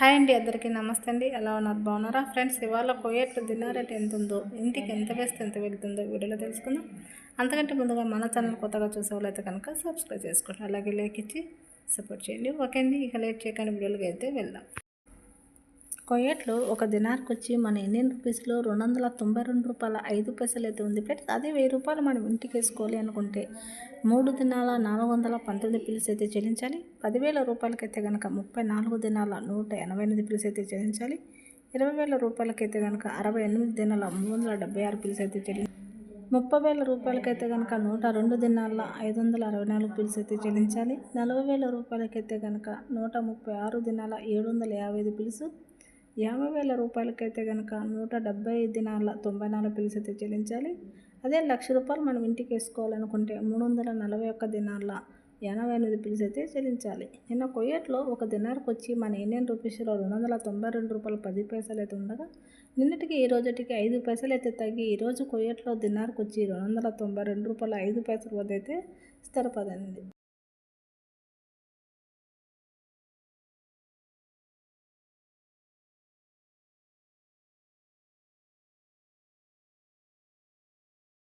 Hi అండి అందరికీ నమస్తే అండి. ఎలా ఉన్నారు? బాగున్నారా? ఫ్రెండ్స్ ఇవాళ కోయేట్లు డిన్నర్ రేట్ ఎంత ఉందో ఇంటికి ఎంత వేస్తే ఎంత వెళ్తుందో వీడియోలో తెలుసుకుందాం. అంతకంటే ముందుగా మన ఛానల్ కొత్తగా చూసే వాళ్ళైతే కనుక సబ్స్క్రైబ్ చేసుకోండి. అలాగే లైక్ ఇచ్చి సపోర్ట్ చేయండి. ఓకే అండి ఇక లేట్ చేయకుండా వీడియోలకి అయితే వెళ్దాం. కొయ్యట్లు ఒక దినార్కి వచ్చి మన ఇండియన్ రూపీస్లో రెండు వందల తొంభై రెండు రూపాయల ఐదు పైసలు అయితే ఉంది. ఫ్రెండ్స్ అదే వెయ్యి రూపాయలు మనం ఇంటికి వేసుకోవాలి అనుకుంటే మూడు దినాల నాలుగు వందల పంతొమ్మిది పిల్స్ అయితే చెల్లించాలి. పదివేల రూపాయలకైతే కనుక ముప్పై నాలుగు దినాల నూట ఎనభై ఎనిమిది పిల్స్ అయితే చెల్లించాలి. ఇరవై వేల రూపాయలకైతే కనుక అరవై ఎనిమిది దినాల మూడు వందల డెబ్బై ఆరు పిల్స్ అయితే చెల్లించాలి ముప్పై వేల రూపాయలకైతే కనుక నూట రెండు దినాల ఐదు వందల అరవై నాలుగు పిల్స్ అయితే చెల్లించాలి. నలభై వేల రూపాయలకైతే కనుక నూట ముప్పై ఆరు దినాల ఏడు వందల యాభై ఐదు పిలుసు యాభై వేల రూపాయలకైతే కనుక నూట డెబ్బై దినాల తొంభై నాలుగు పిల్స్ అయితే చెల్లించాలి. అదే లక్ష రూపాయలు మనం ఇంటికి వేసుకోవాలనుకుంటే మూడు వందల నలభై ఒక్క దినాల ఎనభై ఎనిమిది పిల్స్ అయితే చెల్లించాలి. నిన్న కొయ్యట్లో ఒక దినార్కి వచ్చి మన ఇండియన్ రూపీస్లో రెండు వందల తొంభై రెండు రూపాయలు పది పైసలు అయితే ఉండగా నిన్నటికి ఈ రోజుటికి ఐదు పైసలు అయితే తగ్గి ఈరోజు కొయ్యట్లో దినార్కి వచ్చి రెండు వందల తొంభై రెండు రూపాయల ఐదు పైసల వద్ద అయితే స్థిరపడింది.